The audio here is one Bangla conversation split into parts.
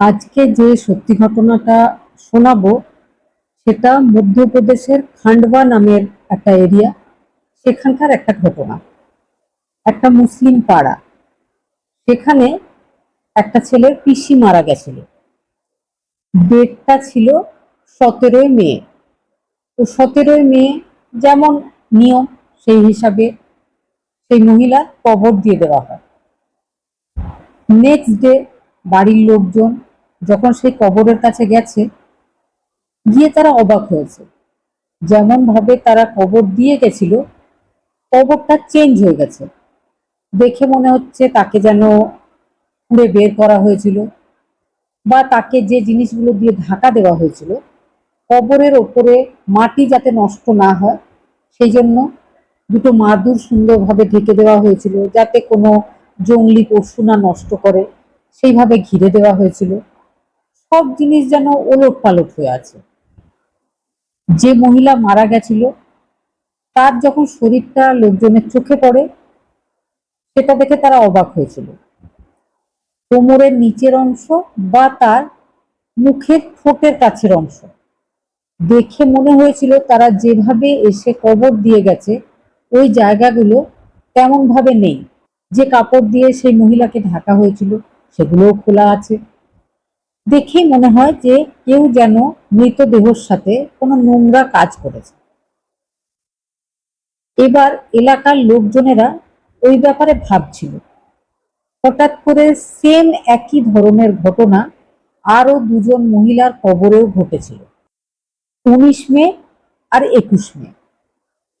আজকে যে সত্যি ঘটনাটা শোনাবো, সেটা মধ্যপ্রদেশের খান্ডবা নামের একটা এরিয়া সেখানকার একটা ঘটনা। একটা মুসলিম পাড়া। সেখানে একটা ছেলের পিসি মারা গেছিল। ডেটটা ছিল সতেরোই মে। তো সতেরোই মে যেমন নিয়ম, সেই হিসাবে সেই মহিলা কবর দিয়ে দেওয়া হয়। নেক্সট ডে বাড়ির লোকজন যখন সেই কবরের কাছে গেছে, গিয়ে তারা অবাক হয়েছে। যেমন ভাবে তারা কবর দিয়ে গেছিল, কবরটা চেঞ্জ হয়ে গেছে। দেখে মনে হচ্ছে তাকে যেন খুঁড়ে বের করা হয়েছিল বা তাকে যে জিনিসগুলো দিয়ে ঢাকা দেওয়া হয়েছিল, কবরের ওপরে মাটি যাতে নষ্ট না হয়, সেই জন্য দুটো মাদুর সুন্দরভাবে ঢেকে দেওয়া হয়েছিল, যাতে কোনো জঙ্গলি পশু না নষ্ট করে, সেইভাবে ঘিরে দেওয়া হয়েছিল। সব জিনিস যেন ওলট পালট হয়ে আছে। যে মহিলা মারা গেছিল, তার যখন শরীরটা লোকজনের চোখে পড়ে, সেটা দেখে তারা অবাক হয়েছিল। কোমরের নিচের অংশ বা তার মুখের ঠোঁটের কাছের অংশ। দেখে মনে হয়েছিল তারা যেভাবে এসে কবর দিয়ে গেছে, ওই জায়গাগুলো তেমন ভাবে নেই। যে কাপড় দিয়ে সেই মহিলাকে ঢাকা হয়েছিল, সেগুলোও খোলা আছে। দেখেই মনে হয় যে কেউ যেন মৃতদেহর সাথে কোনো নোংরা কাজ করেছে। এবার এলাকার লোকজনেরা ওই ব্যাপারে ভাবছিল। হঠাৎ করে সেম একই ধরনের ঘটনা আরও দুজন মহিলার কবরেও ঘটেছিল। উনিশ মে আর একুশ মে।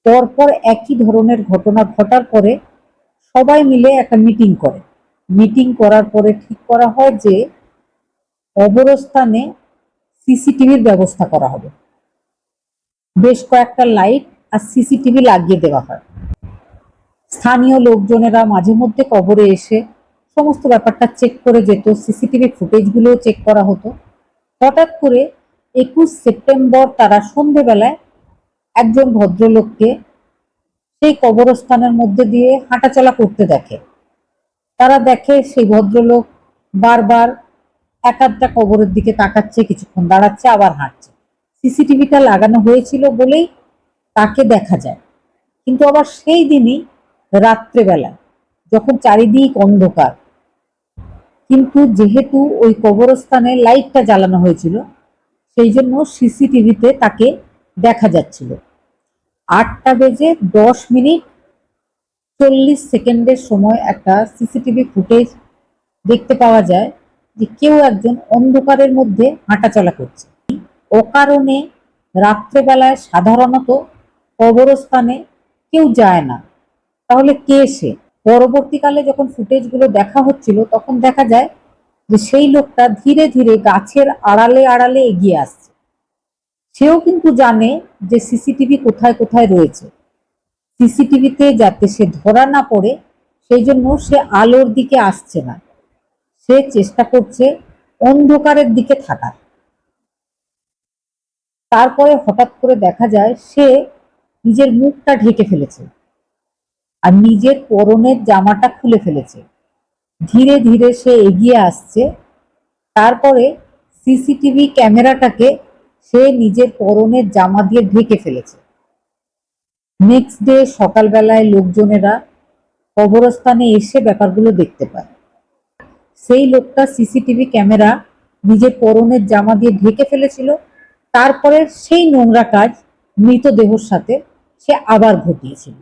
পরপর একই ধরনের ঘটনা ঘটার পরে সবাই মিলে একটা মিটিং করে। মিটিং করার পরে ঠিক করা হয় যে কবরস্থানে সিসিটিভির ব্যবস্থা করা হবে। বেশ কয়েকটা লাইট আর সিসিটিভি লাগিয়ে দেওয়া হয়। স্থানীয় লোকজনেরা মাঝে মধ্যে কবরে এসে সমস্ত ব্যাপারটা চেক করে যেত, সিসিটিভি ফুটেজগুলোও চেক করা হতো। হঠাৎ করে একুশ সেপ্টেম্বর তারা সন্ধেবেলায় একজন ভদ্রলোককে সেই কবরস্থানের মধ্যে দিয়ে হাঁটাচলা করতে দেখে। তারা দেখে সেই ভদ্রলোক বারবার এক আধটা কবরের দিকে তাকাচ্ছে, কিছুক্ষণ দাঁড়াচ্ছে, আবার হাঁটছে। সিসিটিভিটা লাগানো হয়েছিল বলেই তাকে দেখা যায়। কিন্তু আবার সেই দিনই, রাত্রেবেলা, যখন চারিদিক অন্ধকার, কিন্তু যেহেতু ওই কবরস্থানে লাইটটা জ্বালানো হয়েছিল, সেই জন্য সিসিটিভিতে তাকে দেখা যাচ্ছিল। আটটা বেজে দশ মিনিট চল্লিশ সেকেন্ডের সময় একটা সিসিটিভি ফুটেজ দেখতে পাওয়া যায়। যে কেউ একজন অন্ধকারের মধ্যে হাঁটাচলা করছে। অকারণে রাত্রেবেলায় সাধারণত কবরস্থানে কেউ যায় না। তাহলে কে সে? পরবর্তীকালে যখন ফুটেজগুলো দেখা হচ্ছিল, তখন দেখা যায় যে সেই লোকটা ধীরে ধীরে গাছের আড়ালে আড়ালে এগিয়ে আসছে। সেও কিন্তু জানে যে সিসিটিভি কোথায় কোথায় রয়েছে। সিসিটিভিতে যাতে সে ধরা না পড়ে, সেই জন্য সে আলোর দিকে আসছে না। সে চেষ্টা করছে অন্ধকারের দিকে থাকার। তারপরে হঠাৎ করে দেখা যায় সে নিজের মুখটা ঢেকে ফেলেছে আর নিজের পরনের জামাটা খুলে ফেলেছে। ধীরে ধীরে সে এগিয়ে আসছে। তারপরে সিসিটিভি ক্যামেরাটাকে সে নিজের পরনের জামা দিয়ে ঢেকে ফেলেছে। নেক্সট ডে সকালবেলায় লোকজনেরা কবরস্থানে এসে ব্যাপারগুলো দেখতে পায়। সেই লোকটা সিসিটিভি ক্যামেরা, নিজের পরনের জামা দিয়ে ঢেকে ফেলেছিল। তারপরে সেই নোংরা কাজ মৃতদেহর সাথে সে আবার ঘটিয়েছিল।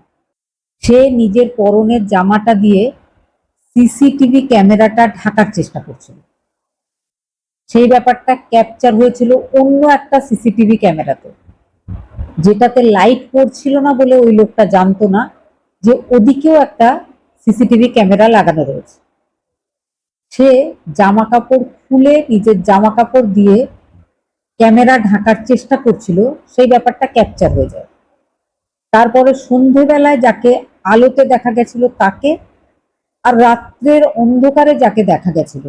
সে নিজের পরনের জামাটা দিয়ে সিসিটিভি ক্যামেরাটা ঢাকার চেষ্টা করছিল। সেই ব্যাপারটা ক্যাপচার হয়েছিল অন্য একটা সিসিটিভি ক্যামেরাতে। যেটাতে লাইট পড়ছিল না বলে ওই লোকটা জানতো না যে ওদিকেও একটা সিসিটিভি ক্যামেরা লাগানো রয়েছে। সে জামা কাপড় খুলে নিজের জামা কাপড় দিয়ে ক্যামেরা ঢাকার চেষ্টা করছিল, সেই ব্যাপারটা ক্যাপচার হয়ে যায়। তারপরে সন্ধেবেলায় যাকে আলোতে দেখা গেছিল তাকে, আর রাত্রের অন্ধকারে যাকে দেখা গেছিল,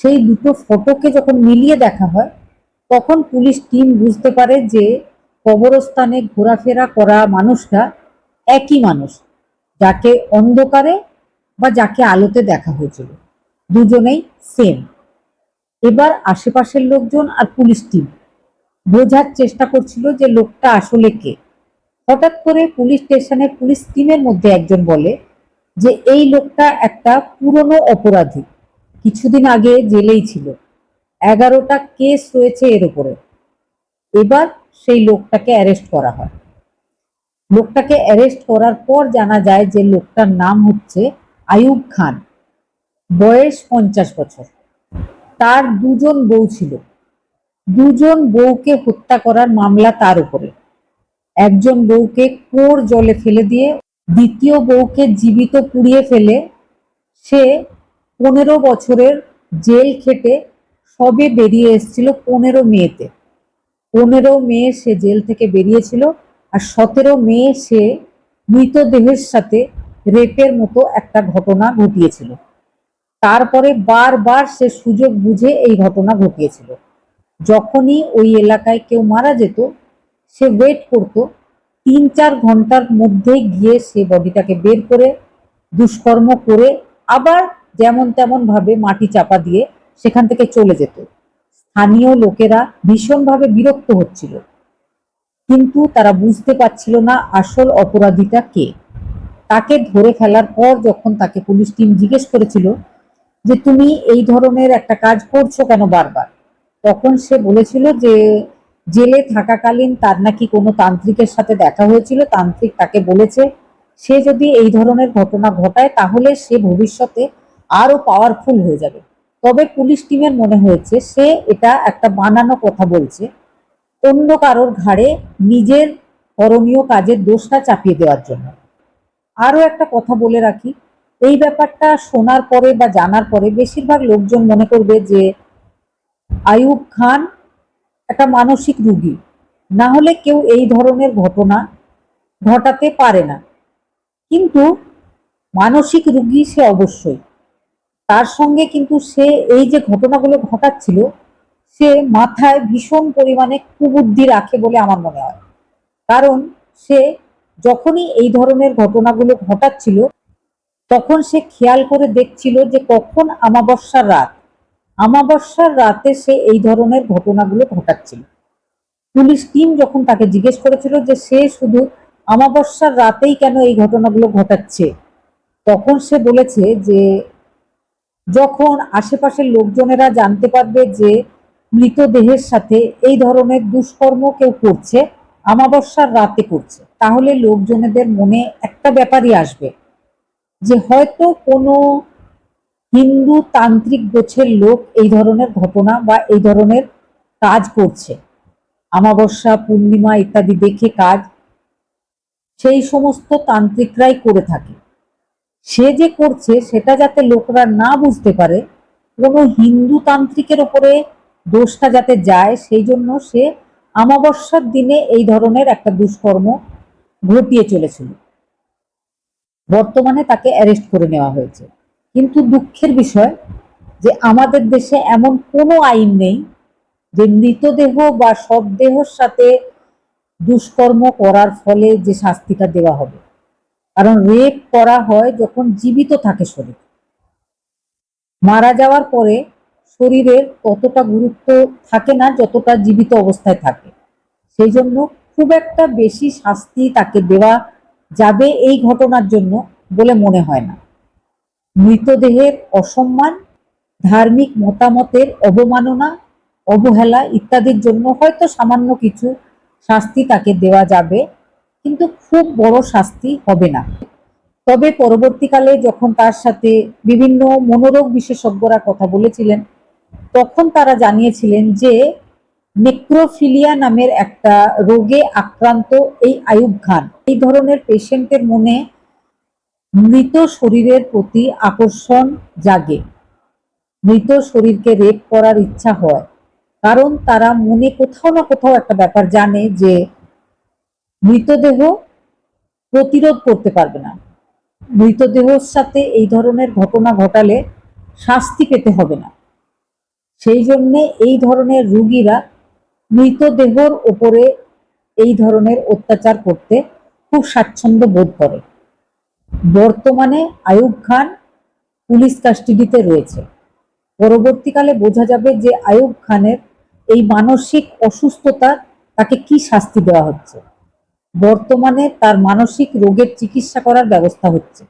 সেই দুটো ফটোকে যখন মিলিয়ে দেখা হয়, তখন পুলিশ টিম বুঝতে পারে যে কবরস্থানে ঘোরাফেরা করা মানুষটা একই মানুষ, যাকে অন্ধকারে বা যাকে আলোতে দেখা হয়েছিল। দুজনেই সেম এবার আশেপাশের লোকজন আর পুলিশ টিম বোঝার চেষ্টা করছিল যে লোকটা আসলে কে। হঠাৎ করে পুলিশ স্টেশনে পুলিশ টিমের মধ্যে একজন বলে যে, এই লোকটা একটা পুরনো অপরাধী। কিছুদিন আগে জেলেই ছিল। এগারোটা কেস রয়েছে এর উপরে। এবার সেই লোকটাকে অ্যারেস্ট করা হয়। লোকটাকে অ্যারেস্ট করার পর জানা যায় যে লোকটার নাম হচ্ছে আয়ুব খান। বয়স পঞ্চাশ বছর। তার দুজন বউ ছিল। দুজন বউকে হত্যা করার মামলা তার উপরে। একজন বউকে কোর জলে ফেলে দিয়ে, দ্বিতীয় বউকে জীবিত পুড়িয়ে ফেলে সে পনেরো বছরের জেল খেটে সবে বেরিয়ে এসেছিল পনেরো মেয়েতে পনেরো মেয়ে সে জেল থেকে বেরিয়েছিল আর সতেরো মেয়ে সে মৃতদেহের সাথে রেপের মতো একটা ঘটনা ঘটিয়েছিল। তারপরে বারবার সে সুযোগ বুঝে এই ঘটনা ঘটিয়েছিল। যখনই ওই এলাকায় কেউ মারা যেত, সে ওয়েট করত। তিন চার ঘণ্টার মধ্যে গিয়ে সে বডিটাকে বের করে, দুষ্কর্ম করে আবার যেমন তেমন ভাবে মাটি চাপা দিয়ে সেখান থেকে চলে যেত। স্থানীয় লোকেরা ভীষণভাবে বিরক্ত হচ্ছিল। কিন্তু তারা বুঝতে পারছিল না আসল অপরাধীটা কে। তাকে ধরে ফেলার পর যখন তাকে পুলিশ টিম জিজ্ঞেস করেছিল যে তুমি এই ধরনের একটা কাজ করছ কেন বারবার? তখন সে বলেছিল যে জেলে থাকাকালীন তার নাকি কোনো তান্ত্রিকের সাথে দেখা হয়েছিল, তান্ত্রিক তাকে বলেছে, সে যদি এই ধরনের ঘটনা ঘটায় তাহলে সে ভবিষ্যতে আরও পাওয়ারফুল হয়ে যাবে। তবে পুলিশ টিমের মনে হয়েছে, সে এটা একটা বানানো কথা বলছে, অন্য কারোর ঘাড়ে নিজের করণীয় কাজের দোষটা চাপিয়ে দেওয়ার জন্য। আরও একটা কথা বলে রাখি এই ব্যাপারটা শোনার পরে বা জানার পরে বেশিরভাগ লোকজন মনে করবে যে আয়ুব খান একটা মানসিক রুগী। না হলে কেউ এই ধরনের ঘটনা ঘটাতে পারে না। কিন্তু মানসিক রুগী সে অবশ্যই। তার সঙ্গে কিন্তু সে এই যে ঘটনাগুলো ঘটাচ্ছিল, সে মাথায় ভীষণ পরিমাণে কুবুদ্ধি রাখে বলে আমার মনে হয়। কারণ সে যখনই এই ধরনের ঘটনাগুলো ঘটাচ্ছিল তখন সে খেয়াল করে দেখছিল যে কখন আমাবস্যার রাত। আমাবস্যার রাতে সে এই ধরনের ঘটনাগুলো ঘটাচ্ছিল। পুলিশ টিম যখন তাকে জিজ্ঞেস করেছিল যে সে শুধু আমাবস্যার রাতেই কেন এই ঘটনাগুলো ঘটাচ্ছে, তখন সে বলেছে যে যখন আশেপাশের লোকজনেরা জানতে পারবে যে মৃতদেহের সাথে এই ধরনের দুষ্কর্ম কেউ করছে, আমাবস্যার রাতে করছে, তাহলে লোকজনেদের মনে একটা ব্যাপারই আসবে। যে হয়তো কোনো হিন্দু তান্ত্রিক গোছের লোক এই ধরনের ঘটনা বা এই ধরনের কাজ করছে। আমাবস্যা পূর্ণিমা ইত্যাদি দেখে কাজ সেই সমস্ত তান্ত্রিকরাই করে থাকে। সে যে করছে সেটা যাতে লোকরা না বুঝতে পারে, কোনো হিন্দু তান্ত্রিকের ওপরে দোষটা যাতে যায়, সেই জন্য সে আমাবস্যার দিনে এই ধরনের একটা দুষ্কর্ম ঘটিয়ে চলেছিল। বর্তমানে তাকে অ্যারেস্ট করে নেওয়া হয়েছে। কিন্তু দুঃখের বিষয় যে আমাদের দেশে এমন কোনো আইন নেই যে মৃতদেহ বা শবদেহর সাথে দুষ্কর্ম করার ফলে যে শাস্তিটা দেওয়া হবে। কারণ রেপ করা হয় যখন জীবিত থাকে শরীর। মারা যাওয়ার পরে শরীরের ততটা গুরুত্ব থাকে না, যতটা জীবিত অবস্থায় থাকে। সেই জন্য খুব একটা বেশি শাস্তি তাকে দেওয়া যাবে এই ঘটনার জন্য বলে মনে হয় না। মৃতদেহের অসম্মান, ধার্মিক মতামতের অবমাননা, অবহেলা ইত্যাদির জন্য হয়তো সামান্য কিছু শাস্তি তাকে দেওয়া যাবে, কিন্তু খুব বড় শাস্তি হবে না। তবে পরবর্তীকালে যখন তার সাথে বিভিন্ন মনোরোগ বিশেষজ্ঞরা কথা বলেছিলেন, তখন তারা জানিয়েছিলেন যে নেক্রোফিলিয়া নামের একটা রোগে আক্রান্ত এই আয়ুব খান। এই ধরনের পেশেন্টের মনে মৃত শরীরের প্রতি আকর্ষণ জাগে। মৃত শরীরকে রেপ করার ইচ্ছা হয়। কারণ তারা মনে কোথাও না কোথাও একটা ব্যাপার জানে যে মৃতদেহ প্রতিরোধ করতে পারবে না। মৃতদেহর সাথে এই ধরনের ঘটনা ঘটালে শাস্তি পেতে হবে না। সেই জন্যে এই ধরনের রুগীরা মৃতদেহর ওপরে এই ধরনের অত্যাচার করতে খুব স্বাচ্ছন্দ্য বোধ করে। বর্তমানে আয়ুব খান পুলিশ কাস্টাডিতে রয়েছে। পরবর্তীকালে বোঝা যাবে যে আয়ুব খানের এই মানসিক অসুস্থতা তাকে কি শাস্তি দেওয়া হচ্ছে। বর্তমানে তার মানসিক রোগের চিকিৎসা করার ব্যবস্থা হচ্ছে।